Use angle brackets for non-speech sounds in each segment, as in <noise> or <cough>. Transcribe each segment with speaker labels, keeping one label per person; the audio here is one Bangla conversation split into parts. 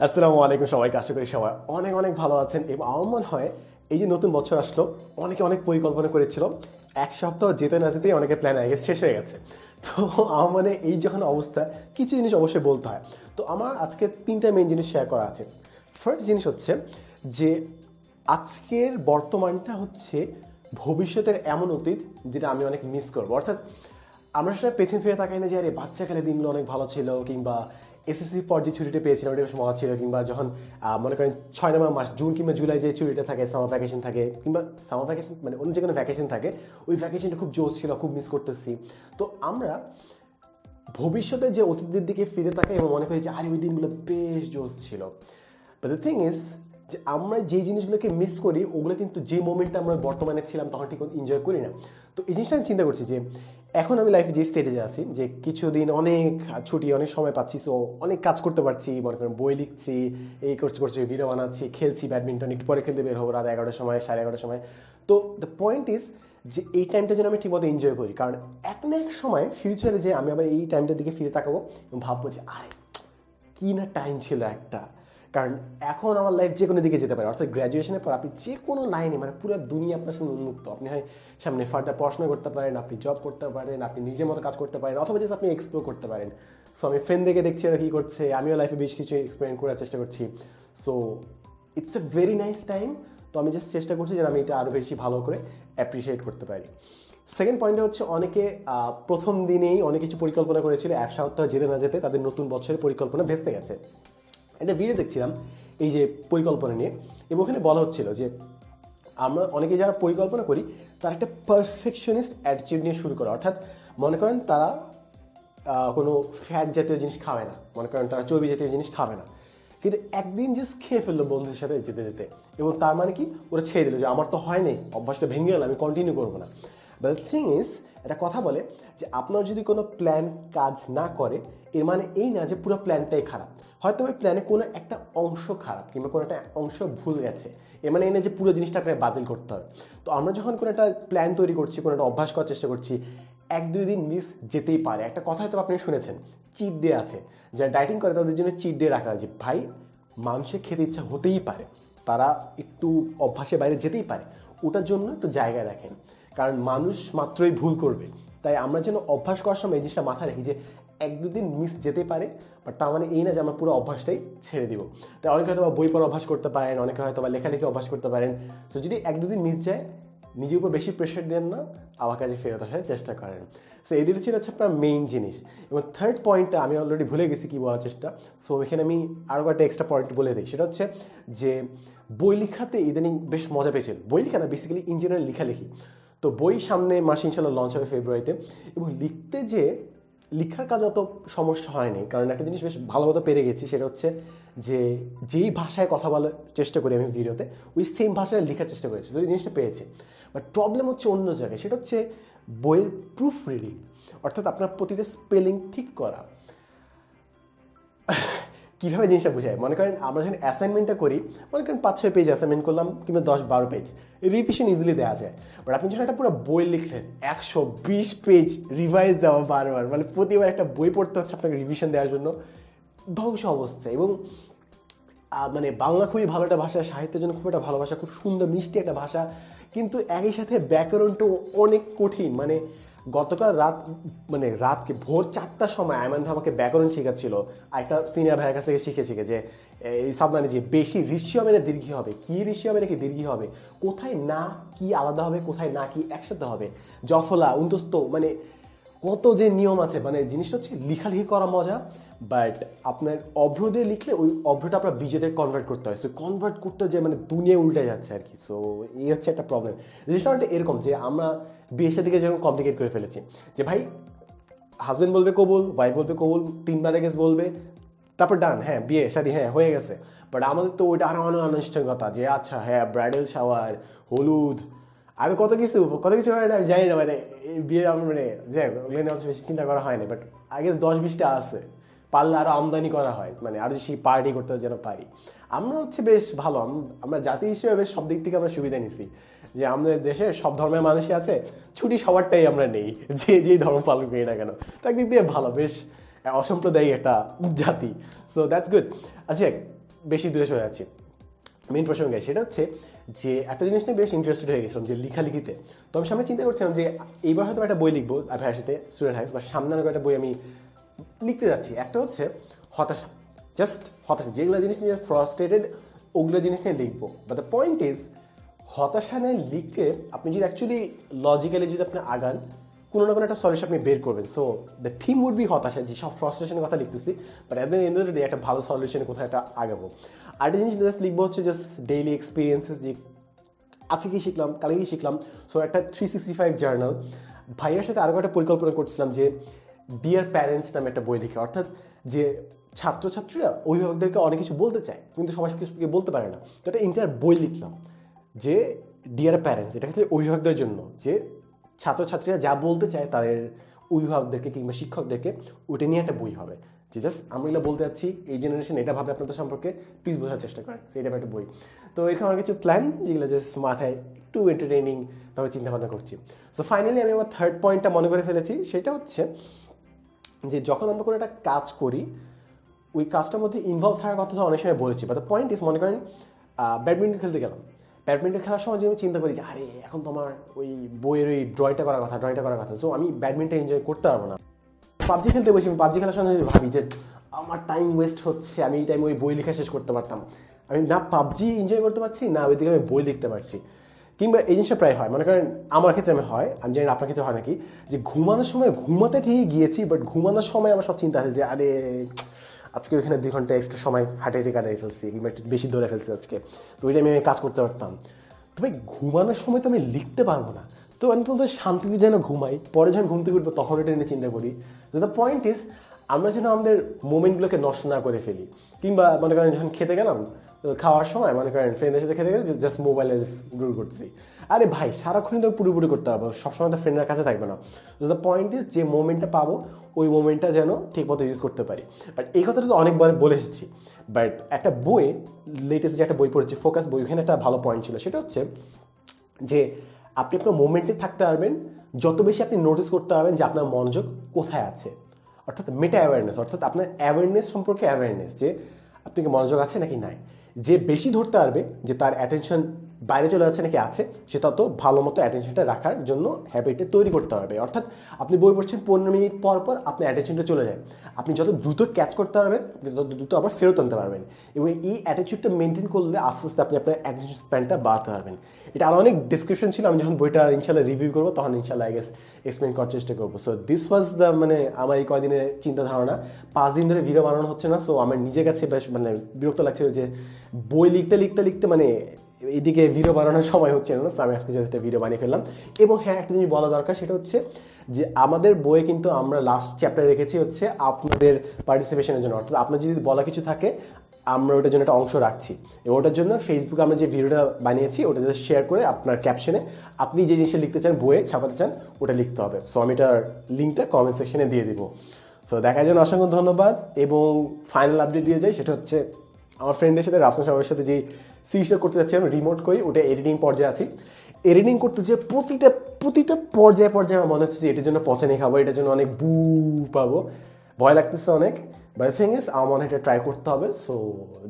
Speaker 1: আসসালামু আলাইকুম সবাইকে, আশা করি সবাই অনেক অনেক ভালো আছেন। এবং আমার মনে হয় এই যে নতুন বছর আসলো, অনেকে অনেক পরিকল্পনা করেছিল। এক সপ্তাহ যেতে না যেতেই অনেকের প্ল্যান আগে শেষ হয়ে গেছে। তো আমার মানে এই যখন অবস্থা, কিছু জিনিস অবশ্যই বলতে হয়। তো আমার আজকে তিনটা মেন জিনিস শেয়ার করা আছে। ফার্স্ট জিনিস হচ্ছে যে, আজকের বর্তমানটা হচ্ছে ভবিষ্যতের এমন অতীত যেটা আমি অনেক মিস করব। অর্থাৎ আমরা সেটা পেছন ফিরে তাকাই না যে, আরে বাচ্চাকালে দিনগুলো অনেক ভালো ছিল কিংবা এসএসসি পর যে ছুটিটা পেয়েছিলাম ওটা বেশ মজা ছিল। কিংবা যখন মনে করেন ছয় নম্বর মাস, জুন কিংবা জুলাই যে ছুটিটা থাকে, সামার ভ্যাকেশন থাকে, কিংবা সামার ভ্যাকেশন মানে অন্য যে কোনো ভ্যাকেশন থাকে, ওই ভ্যাকেশনটা খুব জোশ ছিল, খুব মিস করতেছি। তো আমরা ভবিষ্যতে যে অতীতের দিকে ফিরে তাকাই এবং মনে করি যে, আরে, ওই দিনগুলো বেশ জোশ ছিল। বাট দ্য থিং ইজ যে আমরা যে জিনিসগুলোকে মিস করি, ওগুলো কিন্তু যে মোমেন্টটা আমরা বর্তমানে ছিলাম, তখন ঠিক এনজয় করি না। তো এই জিনিসটা আমি চিন্তা করছি যে এখন আমি লাইফে যে স্টেজে আছি, যে কিছুদিন অনেক ছুটি, অনেক সময় পাচ্ছি সো অনেক কাজ করতে পারছি, মনে করেন বই লিখছি, এই করছি করছি ভিডিও বানাচ্ছি, খেলছি ব্যাডমিন্টন একটু পরে খেলতে বের হব রাত এগারোটার সময়, সাড়ে এগারোটার সময়। তো দ্য পয়েন্ট ইজ যে এই টাইমটা যেন আমি ঠিকমতো এনজয় করি, কারণ এক না এক সময় ফিউচারে যে আমি আবার এই টাইমটার দিকে ফিরে তাকাবো ভাববো যে, আরে, কি না টাইম ছিল একটা। কারণ এখন আমার লাইফ যে কোনো দিকে যেতে পারে। অর্থাৎ গ্র্যাজুয়েশনের পর আপনি যে কোনো লাইনে মানে পুরো দুনিয়া আপনার সামনে উন্মুক্ত। আপনি হয় সামনে ফার্দার পড়াশোনা করতে পারেন, আপনি জব করতে পারেন, আপনি নিজের মতো কাজ করতে পারেন, অথবা জাস্ট আপনি এক্সপ্লোর করতে পারেন। সো আমি ফ্রেন্ডদেরকে দেখছি ওরা কী করছে, আমিও লাইফে বেশ কিছু এক্সপেরিমেন্ট করার চেষ্টা করছি। So it's a very nice time তো আমি জাস্ট চেষ্টা করছি যেন আমি এটা আরও বেশি ভালো করে অ্যাপ্রিসিয়েট করতে পারি। সেকেন্ড পয়েন্টটা হচ্ছে অনেকে প্রথম দিনেই অনেক কিছু পরিকল্পনা করেছিল এক সপ্তাহ যেতে না যেতে তাদের নতুন বছরের পরিকল্পনা ভেস্তে গেছে। একটা ভিডিও দেখছিলাম, এই যে পরিকল্পনা নিয়ে, এবং ওখানে বলা হচ্ছিল যে আমরা অনেকে যারা পরিকল্পনা করি, তারা একটা পারফেকশনিস্ট অ্যাটিটিউড নিয়ে শুরু করে। অর্থাৎ মনে করেন তারা কোনো ফ্যাট জাতীয় জিনিস খাবে না। মনে করেন তারা চর্বি জাতীয় জিনিস খাবে না। কিন্তু একদিন জাস্ট খেয়ে ফেলল বন্ধুদের সাথে যেতে যেতে। এবং তার মানে কি? ওরা ছেড়ে দিল যে, আমার তো হয়নি অভ্যাসটা ভেঙে গেল, আমি কন্টিনিউ করব না। বাট থিং ইজ একটা কথা বলে যে আপনার যদি কোনো প্ল্যান কাজ না করে, এর মানে এই না যে পুরো প্ল্যানটাই খারাপ। হয়তো ওই প্ল্যানে কোনো একটা অংশ খারাপ কিংবা কোনো একটা অংশ ভুল গেছে। এর মানে এই না যে পুরো জিনিসটা আপনাকে বাতিল করতে হবে। তো আমরা যখন কোনো একটা প্ল্যান তৈরি করছি, কোনো একটা অভ্যাস করার চেষ্টা করছি, এক দুই দিন মিস যেতেই পারে। একটা কথা হয়তো আপনি শুনেছেন চিট ডে আছে। যারা ডাইটিং করে তাদের জন্য চিট ডে রাখা আছে ভাই, মানুষের খেতে ইচ্ছা হতেই পারে। তারা একটু অভ্যাসের বাইরে যেতেই পারে। ওটার জন্য একটু জায়গায় রাখেন। কারণ মানুষ মাত্রই ভুল করবে। তাই আমরা যেন অভ্যাস করার সময় এই জিনিসটা মাথায় রাখি যে এক দুদিন মিস যেতে পারে বাট তার মানে এই না যে আমরা পুরো অভ্যাসটাই ছেড়ে দিব। তাই অনেকে হয়তো বই পড়া অভ্যাস করতে পারেন, অনেকে হয়তো বা লেখালেখি অভ্যাস করতে পারেন। সো যদি এক দুদিন মিস যায়, নিজের উপর বেশি প্রেশার দেন না, আমার কাজে ফেরত আসার চেষ্টা করেন। সো এই দুটো ছিল হচ্ছে আপনার মেইন জিনিস। এবং থার্ড পয়েন্টটা আমি অলরেডি ভুলে গেছি কি বলার চেষ্টা। সো এখানে আমি আরও একটা এক্সট্রা পয়েন্ট বলে দিই। সেটা হচ্ছে যে বই লেখাতে ইদানিং বেশ মজা পেয়েছিল বই লেখা না বেসিক্যালি ইঞ্জিনিয়ার লেখালেখি। তো বই সামনে মাসে ইনশাল্লাহ লঞ্চ হবে ফেব্রুয়ারিতে এবং লিখতে যে লেখার কাজ অত সমস্যা হয়নি। কারণ একটা জিনিস বেশ ভালো মতো পেরে গেছি, সেটা হচ্ছে যে যেই ভাষায় কথা বলার চেষ্টা করি আমি ভিডিওতে ওই সেম ভাষায় লেখার চেষ্টা করেছি, তো এই জিনিসটা পেয়েছি। বাট প্রবলেম হচ্ছে অন্য জায়গায়, সেটা হচ্ছে বইয়ের প্রুফ রিডিং অর্থাৎ আপনার প্রতিটা স্পেলিং ঠিক করা। কীভাবে জিনিসটা বোঝায়? মনে করেন আমরা যখন অ্যাসাইনমেন্টটা করি, মনে করেন পাঁচ, ছয় পেজ অ্যাসাইনমেন্ট করলাম কিংবা দশ, বারো পেজ রিভিশন ইজিলি দেওয়া যায়। বাট আপনি যখন একটা পুরো বই লিখছেন একশো বিশ পেজ রিভাইজ দেওয়া বারবার মানে প্রতিবার একটা বই পড়তে হচ্ছে আপনাকে রিভিশন দেওয়ার জন্য, ধ্বংস অবস্থা। এবং মানে বাংলা খুবই ভালো একটা ভাষা, সাহিত্যের জন্য খুব একটা ভালো ভাষা, খুব সুন্দর, মিষ্টি একটা ভাষা, কিন্তু একই সাথে ব্যাকরণটাও অনেক কঠিন। মানে গতকাল রাত মানে রাতকে ভোর চারটার সময় আয়মান আমাকে ব্যাকরণ শেখাচ্ছিল একটা সিনিয়র ভাইয়ের কাছ থেকে শিখে শিখে যে এই সাবধানে যে, বেশি ঋষি হবে না দীর্ঘি হবে, কী ঋষি হবে নাকি দীর্ঘি হবে, কোথায় না কি আলাদা হবে, কোথায় না কি একসাথে হবে, জফলা উন্তস্ত মানে কত যে নিয়ম আছে মানে জিনিসটা হচ্ছে লেখালেখি করা মজা বাট আপনার অভ্র দিয়ে লিখলে ওই অভ্রটা আপনার বিজেদের কনভার্ট করতে হয় সো কনভার্ট করতে যে মানে দুনিয়া উল্টে যাচ্ছে আর কি সো এই হচ্ছে একটা প্রবলেম জিনিসটা এরকম যে, আমরা বিয়ের সাথে যেরকম কমপ্লিকেট করে ফেলেছি। যে ভাই হাজবেন্ড বলবে কবুল ওয়াইফ বলবে কবুল, তিনবার গেছে বলবে, তারপর ডান হ্যাঁ বিয়ে, শাদি হ্যাঁ হয়ে গেছে। বাট আমাদের তো ওইটা আরও অনেক আনুষ্ঠানিকতা যে আচ্ছা হ্যাঁ ব্রাইডাল শাওয়ার হলুদ, আর কত কিছু কত কিছু হয় না, জানি না মানে বিয়ে মানে যে বেশি চিন্তা করা হয় না বাট আগে দশ বিশটা আছে। পারলে আরও আমদানি করা হয় মানে আরও বেশি পার্টি করতে যেন পারি। আমরা হচ্ছে বেশ ভালো আমরা জাতি হিসেবে বেশ সব দিক থেকে আমরা সুবিধা নিছি। যে আমাদের দেশে সব ধর্মের মানুষই আছে, ছুটি সবারটাই আমরা নেই, <laughs> যে যেই ধর্ম পালন করি না কেন। তার দিক দিয়ে ভালো, বেশ অসাম্প্রদায়িক একটা জাতি। সো দ্যাটস গুড আচ্ছা বেশি দূরে চলে যাচ্ছি। মেন প্রসঙ্গে, সেটা হচ্ছে যে একটা জিনিস নিয়ে বেশ ইন্টারেস্টেড হয়ে গেছিলাম, যে লেখালেখিতে। তো আমি সামনে চিন্তা করছিলাম যে, এইবার হয়তো একটা বই লিখব সাথে স্টুডেন্ট হাইস বা সামনে আরও একটা বই আমি লিখতে যাচ্ছি। একটা হচ্ছে হতাশা। জাস্ট হতাশা। যেগুলো জিনিস নিয়ে ফ্রাস্ট্রেটেড ওগুলো জিনিস নিয়ে লিখব। বাট দ্য পয়েন্ট ইজ হতাশা নিয়ে লিখতে আপনি যদি অ্যাকচুয়ালি লজিক্যালি যদি আপনি আগান, কোনো না কোনো একটা সলিউশন আপনি বের করবেন। So the theme would be হতাশা। যে সব ফ্রাস্ট্রেশনের কথা লিখতেছি বাট এত এন্ড ডে একটা ভালো সলিউশনে কোথায় একটা আগাবো। আরেকটা জিনিস জাস্ট লিখব হচ্ছে জাস্ট ডেইলি এক্সপিরিয়েন্সেস যে আজকে কি শিখলাম, কালকে কি শিখলাম। সো একটা থ্রি সিক্সটি ফাইভ জার্নাল ভাইয়ের সাথে আরও একটা পরিকল্পনা করছিলাম যে ডিয়ার প্যারেন্টস নামে একটা বই লিখে, অর্থাৎ যে ছাত্রছাত্রীরা, অভিভাবকদেরকে অনেক কিছু বলতে চায়, কিন্তু সবাই কিছু বলতে পারে না। তো একটা ইন্টার বই লিখলাম যে ডিয়ার প্যারেন্টস এটা হচ্ছে অভিভাবকদের জন্য, যে ছাত্রছাত্রীরা যা বলতে চায় তাদের অভিভাবকদেরকে কিংবা শিক্ষকদেরকে ওটা নিয়ে একটা বই হবে। যে জাস্ট আমরা এগুলো বলতে চাচ্ছি এই জেনারেশন এটা ভাবে আপনাদের সম্পর্কে প্লিজ বোঝার চেষ্টা করেন সেটা একটা বই। তো এখানে আমার কিছু প্ল্যান যেগুলো জাস্ট মাথায় একটু এন্টারটেইনিং ভাবে চিন্তা ভাবনা করছি। সো ফাইনালি আমি আমার থার্ড পয়েন্টটা মনে করে ফেলেছি, সেটা হচ্ছে যে যখন আমরা কোনো একটা কাজ করি, ওই কাজটার মধ্যে ইনভলভ থাকার কথা অনেক সময় বলেছি বা দ্য পয়েন্ট ইস মনে করেন ব্যাডমিন্টন খেলতে গেলাম। ব্যাডমিন্টন খেলার সময় যে আমি চিন্তা করি যে, আরে, এখন তো আমার ওই বইয়ের ওই ড্রয়টা করার কথা ড্রয়টা করার কথা। সো আমি ব্যাডমিন্টন এনজয় করতে পারব না। পাবজি খেলতে বসি, আমি পাবজি খেলার সময় ভাবি যে, আমার টাইম ওয়েস্ট হচ্ছে, আমি এই টাইমে ওই বই লেখা শেষ করতে পারতাম। আমি না পাবজি এনজয় করতে পারছি, না ওইদিকে আমি বই লিখতে পারছি। কিংবা এই জিনিসটা প্রায় হয়। মনে করেন, আমার ক্ষেত্রে আমি হয়, আমি জানি আপনার ক্ষেত্রে হয় নাকি, যে ঘুমানোর সময় ঘুমাতে ঠিকই গিয়েছি বাট ঘুমানোর সময় আমার সব চিন্তা আছে যে, আরে, আজকে ওইখানে দুই ঘণ্টা এক্সট্রা সময় হাঁটাইতে কাটাই ফেলছি, কিংবা একটু বেশি ধরে ফেলছি আজকে। তো ওইটা আমি কাজ করতে পারতাম। তবে ঘুমানোর সময় তো আমি লিখতে পারব না। তো আমি তো শান্তিতে যেন ঘুমাই, পরে যখন ঘুম থেকে উঠবো, তখন এটা নিয়ে চিন্তা করি। দ্য পয়েন্ট ইজ আমরা যেন আমাদের মোমেন্টগুলোকে নষ্ট না করে ফেলি। কিংবা মনে করেন, যখন খেতে গেলাম খাওয়ার সময় মনে করেন ফ্রেন্ডের সাথে খেতে গেলে জাস্ট মোবাইলে গ্রুপ করতেছি। আরে ভাই, সারাক্ষণই তো পুরোপুরি করতে পারব সবসময় তো ফ্রেন্ডের কাছে থাকবে না। দ্য পয়েন্ট ইজ যে মোমেন্টটা পাবো, ওই মোমেন্টটা যেন ঠিক মতো ইউজ করতে পারি। বাট এই কথাটা তো অনেকবার বলে এসেছি। বাট একটা বইয়ে লেটেস্ট যে একটা বই পড়েছি ফোকাস বই, ওখানে একটা ভালো পয়েন্ট ছিল। সেটা হচ্ছে যে আপনি আপনার মোমেন্টে থাকতে পারবেন, যত বেশি আপনি নোটিস করতে পারবেন যে আপনার মনোযোগ কোথায় আছে। অর্থাৎ মেটা অ্যাওয়ারনেস অর্থাৎ আপনার অ্যাওয়ারনেস সম্পর্কে অ্যাওয়ারনেস যে আপনি কি মনোযোগ আছে নাকি নাই? যে বেশি ধরতে পারবে যে তার অ্যাটেনশন বাইরে চলে যাচ্ছে নাকি আছে সে তত ভালো মতো অ্যাটেনশনটা রাখার জন্য হ্যাবিটটা তৈরি করতে পারবে। অর্থাৎ আপনি বই পড়ছেন পনেরো মিনিট পর পর আপনার অ্যাটেনশনটা চলে যায়। আপনি যত দ্রুত ক্যাচ করতে পারবেন, আপনি তত দ্রুত আবার ফেরত আনতে পারবেন। এবং এই অ্যাটিচিউডটা মেনটেন করলে আস্তে আস্তে আপনি আপনার অ্যাটেনশন স্প্যানটা বাড়াতে পারবেন। এটা আরও অনেক ডিসক্রিপশন ছিল, আমি যখন বইটা ইনশাল্লাহ রিভিউ করব, তখন ইনশাল্লাহ আই গেস এক্সপ্লেন করার চেষ্টা করব। সো দিস ওয়াজ দ্য মানে আমার এই কয়দিনের চিন্তা ধারণা পাঁচ দিন ধরে ভিডিও বানানো হচ্ছে না সো আমার নিজের কাছে বেশ মানে বিরক্ত লাগছিল যে বই লিখতে লিখতে লিখতে মানে এদিকে ভিডিও বানানোর সময় হচ্ছে না আমি আজকে জাস্ট ভিডিও বানিয়ে ফেললাম। এবং হ্যাঁ একটা জিনিস বলা দরকার, সেটা হচ্ছে যে আমাদের বইয়ে কিন্তু আমরা লাস্ট চ্যাপ্টার রেখেছি হচ্ছে আপনাদের পার্টিসিপেশনের জন্য। অর্থাৎ আপনার যদি বলা কিছু থাকে, আমরা ওটার জন্য একটা অংশ রাখছি। এবং ওটার জন্য ফেসবুকে আমরা যে ভিডিওটা বানিয়েছি, ওটা জাস্ট শেয়ার করে আপনার ক্যাপশনে আপনি যে জিনিসটা লিখতে চান, বইয়ে ছাপাতে চান, ওটা লিখতে হবে। সো আমি এটার লিঙ্কটা কমেন্ট সেকশনে দিয়ে দিব। সো দেখার জন্য অসংখ্য ধন্যবাদ এবং ফাইনাল আপডেট দিয়ে যাই, সেটা হচ্ছে আমার ফ্রেন্ডের সাথে, রাফসান সাহেবের সাথে যে সিরিজটা করতে যাচ্ছি আমি রিমোট করি ওটা এডিটিং পর্যায়ে আছি। এডিটিং করতে যে প্রতিটা প্রতিটা পর্যায়ে পর্যায়ে আমার মনে হচ্ছে যে এটার জন্য পছানি খাব, এটার জন্য অনেক বু পাবো। ভয় লাগতেছে অনেক বাই থিং ইস আমার মনে হয় এটা ট্রাই করতে হবে। সো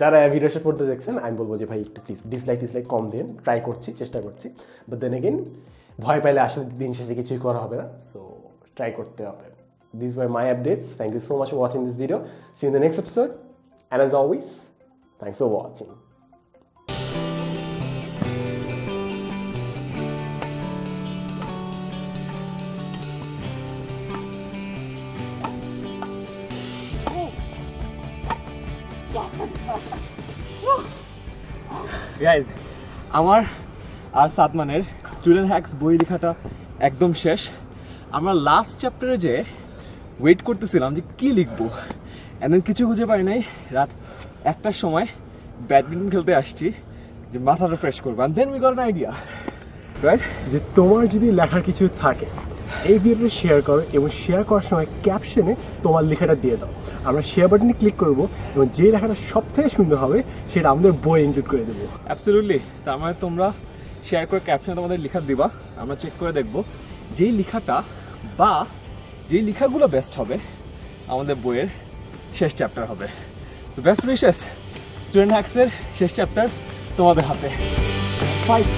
Speaker 1: যারা ভিডিও শেষ পড়তে দেখছেন, আমি বলব যে ভাই, একটু প্লিজ ডিসলাইক ডিসলাইক কম দিন ট্রাই করছি, চেষ্টা করছি। বাট দেন এগেন ভয় পাইলে আসলে দিন শেষে কিছুই করা হবে না। সো ট্রাই করতে হবে। This was my updates thank you so much for watching this video see in the next episode and as always thanks for watching
Speaker 2: guys আমার আর সাতমানের স্টুডেন্ট হ্যাক্স বই লেখাটা একদম শেষ। আমরা লাস্ট চ্যাপ্টারে যে ওয়েট করতেছিলাম যে কী লিখব এমন কিছু খুঁজে পাই নাই। রাত একটার সময় ব্যাডমিন্টন খেলতে আসছি, যে মাথাটা ফ্রেশ করব then we got idea right
Speaker 1: যে তোমার যদি লেখার কিছু থাকে এই ভিডিওটা শেয়ার করো এবং শেয়ার করার সময় ক্যাপশনে তোমার লেখাটা দিয়ে দাও। আমরা শেয়ার বাটনে ক্লিক করব এবং যে লেখাটা সব থেকে সুন্দর হবে সেটা আমাদের বই ইনক্লুড করে দেবো।
Speaker 2: অ্যাবসলিউটলি তার মানে তোমরা শেয়ার করে ক্যাপশনে তোমাদের লেখা দিবা। আমরা চেক করে দেখব যেই লেখাটা বা যেই লেখাগুলো বেস্ট হবে আমাদের বইয়ের শেষ চ্যাপ্টার হবে। সো বেস্ট উইশেস স্টুডেন্ট হ্যাক্সের শেষ চ্যাপ্টার তোমাদের হাতে।
Speaker 1: ফাইট